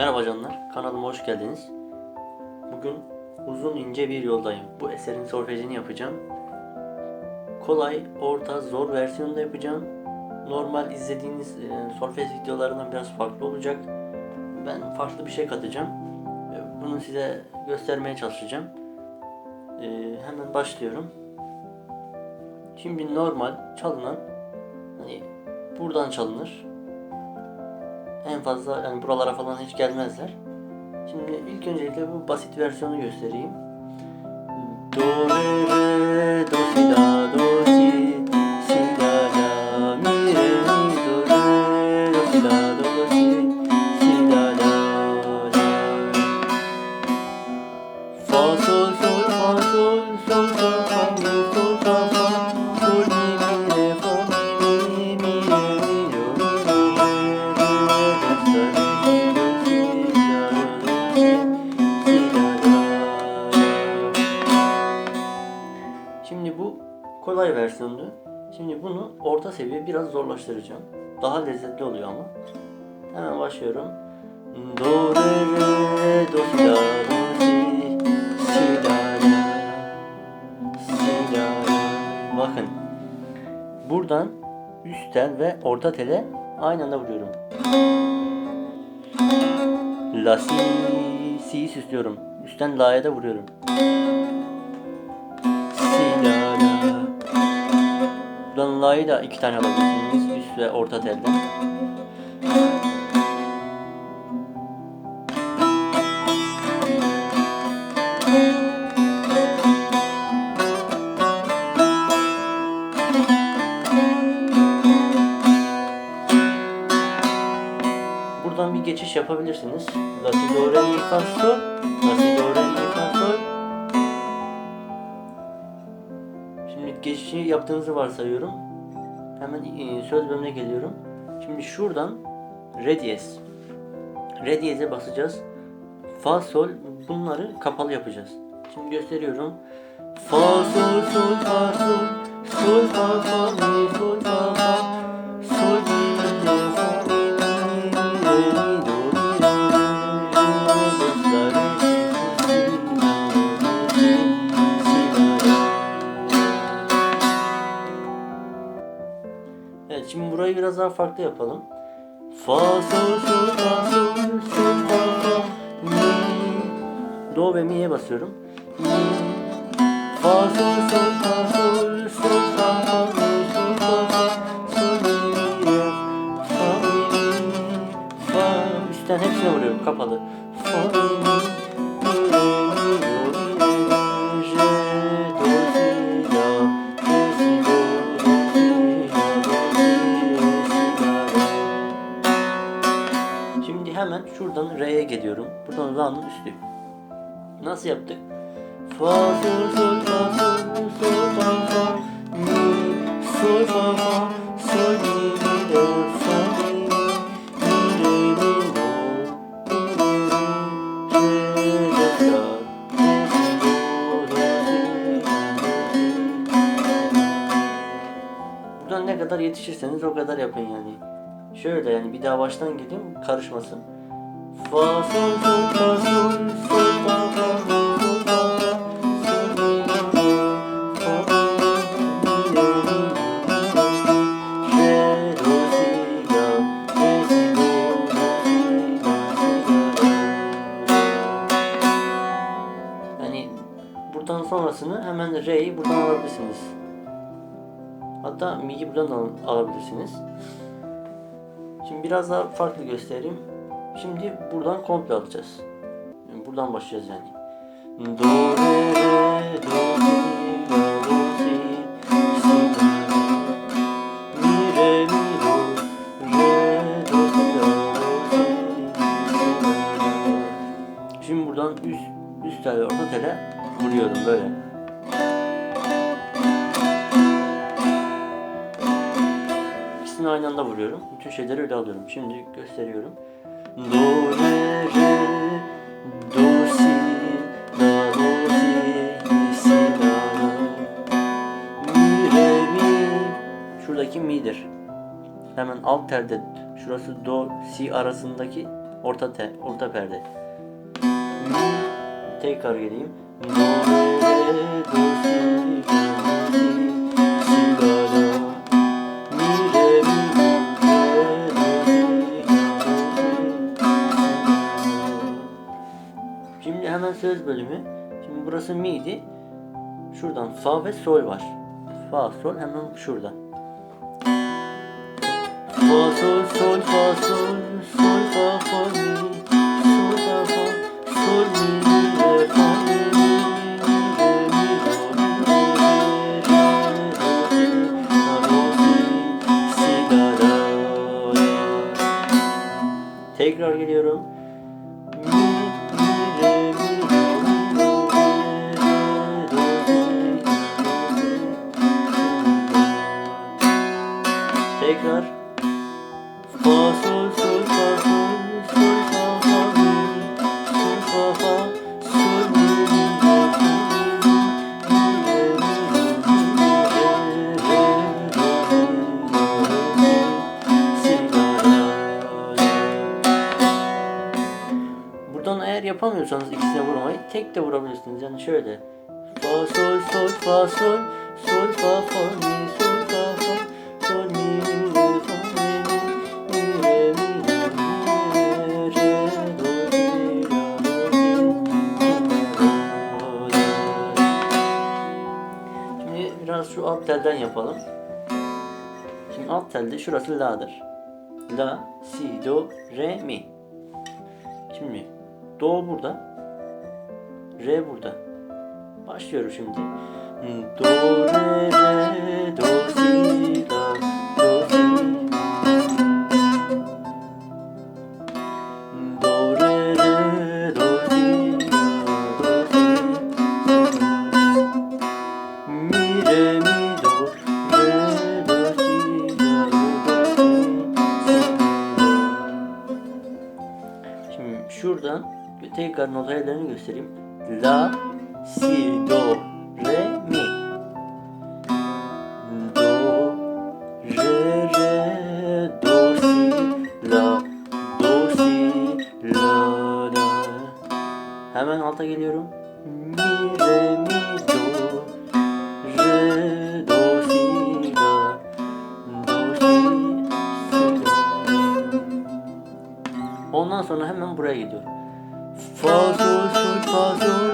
Merhaba canlar, kanalıma hoş geldiniz. Bugün uzun ince bir yoldayım. Bu eserin solfejini yapacağım. Kolay, orta, zor versiyonda yapacağım. Normal izlediğiniz e, solfej videolarından biraz farklı olacak. Ben farklı bir şey katacağım. E, Bunu size göstermeye çalışacağım. E, hemen başlıyorum. Şimdi normal çalınan hani buradan çalınır. En fazla yani buralara falan hiç gelmezler. Şimdi ilk öncelikle bu basit versiyonu göstereyim. Do re re do si la versiyondu. Şimdi bunu orta seviye biraz zorlaştıracağım. Daha lezzetli oluyor ama. Hemen başlıyorum. Do re re do si la do si si la la si la la. Bakın. Buradan üstten ve orta tele aynı anda vuruyorum. La si si'yi süslüyorum. Üstten la'ya da vuruyorum. Buradan la'yı da iki tane alabilirsiniz. Üst ve orta telden. Buradan bir geçiş yapabilirsiniz. La si do re mi fa sol. La si do re mi fa sol. Şimdi geçişi yaptığınızı varsayıyorum. Hemen e, söz bölümüne geliyorum. Şimdi şuradan re diyez. Re diyeze basacağız. Fa sol bunları kapalı yapacağız. Şimdi gösteriyorum. Fa sol sol fa sol sol fa fa mi sol fa fa burayı biraz daha farklı yapalım. Fa sol sol fa sol sol fa fa mi do ve mi'ye basıyorum. Mi fa sol sol fa sol Şimdi hemen şuradan re'ye geliyorum. Buradan la'nın üstü. Nasıl yaptık? Fa sol sol fa sol sol fa fa mi sol fa fa sol mi mi do fa mi mi mi re mi. Buradan ne kadar yetişirseniz o kadar yapın yani. Şöyle yani bir daha baştan gideyim karışmasın. Fa sol sol fa sol sol fa fa sonrasını hemen re'yi buradan alabilirsiniz. Hatta mi'yi buradan al- alabilirsiniz. Şimdi biraz daha farklı göstereyim. Şimdi buradan komple alacağız. Yani buradan başlayacağız yani. Do vuruyorum. Bütün şeyleri öyle alıyorum. Şimdi gösteriyorum. Do re re do si la do si si la mi re mi şuradaki mi'dir. Hemen alt telde şurası do si arasındaki Orta te, orta perde. Tekrar geleyim. Do, re, do, si, la, söz bölümü. Şimdi burası mi'ydi. Şuradan fa ve sol var. Fa, sol hemen şurada. Fa, sol, sol, fa, sol, sol, fa, fa, mi, yapamıyorsanız ikisine vurmayı tek de vurabilirsiniz. Yani şöyle. Fa sol sol fa sol sol fa fa mi sol fa fa sol mi mi re fa mi mi mi re mi mi re do si la do la. Şimdi biraz şu alt telden yapalım. Şimdi alt telde şurası la'dır. La, si, do, re, mi. Şimdi do burada. Re burada. Başlıyorum şimdi. Do, re, re, do, si, la, do, si. Do, re, do, si, la, do, si. Mi, re, mi, şuradan tekrar nota yerlerini göstereyim. La, si, do, re, mi. Do, re, re, do, si, la, do, si, la, la. Hemen alta geliyorum. Mi, re, mi, do, re, do, si, la, do, si, si, la. Ondan sonra hemen buraya gidiyorum. Fa sol sol fa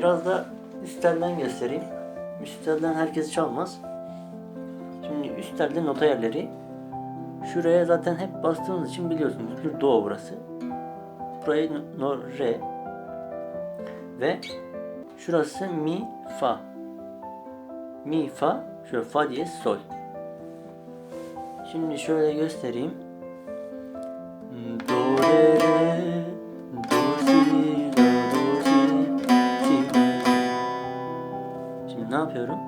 biraz da üst telden göstereyim. Üst telden herkes çalmaz. Şimdi üst nota yerleri. Şuraya zaten hep bastığınız için biliyorsunuz. Bir do burası. Burayı no, re. Ve şurası mi fa. Mi fa. Şöyle fa diye sol. Şimdi şöyle göstereyim. Do re re yapıyorum?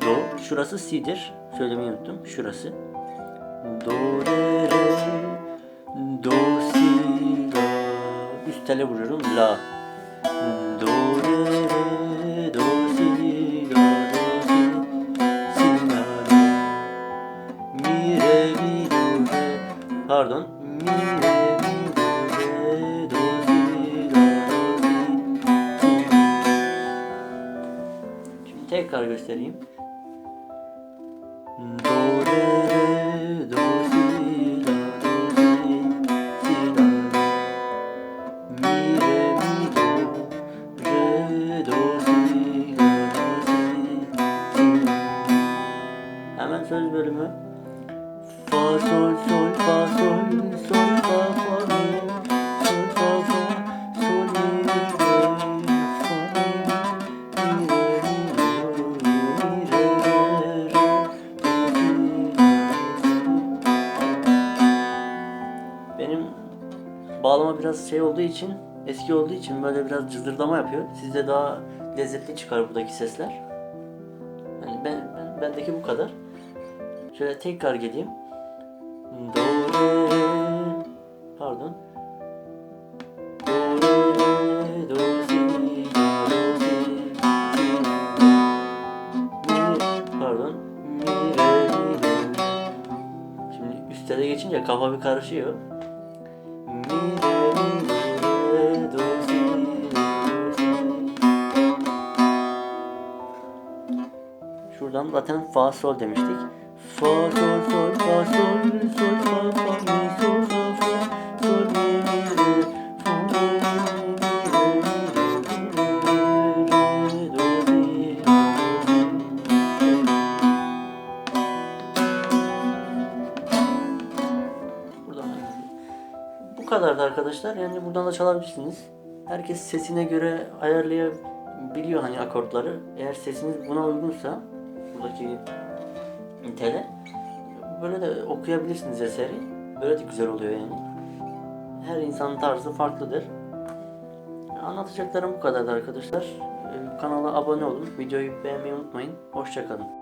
Do şurası si'dir. Söylemeyi unuttum. Şurası. Do re re do si la. Üst tele vuruyorum. La. Tekrar göstereyim. Do re şey olduğu için, eski olduğu için böyle biraz cızırdama yapıyor. Sizde daha lezzetli çıkar buradaki sesler. Yani ben, ben bendeki bu kadar. Şöyle tekrar geleyim. Do re pardon. Do re do si do si si mi pardon mi re mi do. Şimdi üstlere geçince kafa bir karışıyor. Re mi zaten fa sol demiştik. Fa sol sol fa sol sol fa fa mi sol fa fa sol mi mi re fa mi mi re do si. Buradan bu kadardı arkadaşlar. Yani buradan da çalabilirsiniz. Herkes sesine göre ayarlayabiliyor hani akortları. Eğer sesiniz buna uygunsa buradaki tele böyle de okuyabilirsiniz eseri. Böyle de güzel oluyor yani. Her insanın tarzı farklıdır. Anlatacaklarım bu kadardı arkadaşlar. Ee, Kanala abone olun. Videoyu beğenmeyi unutmayın. Hoşçakalın.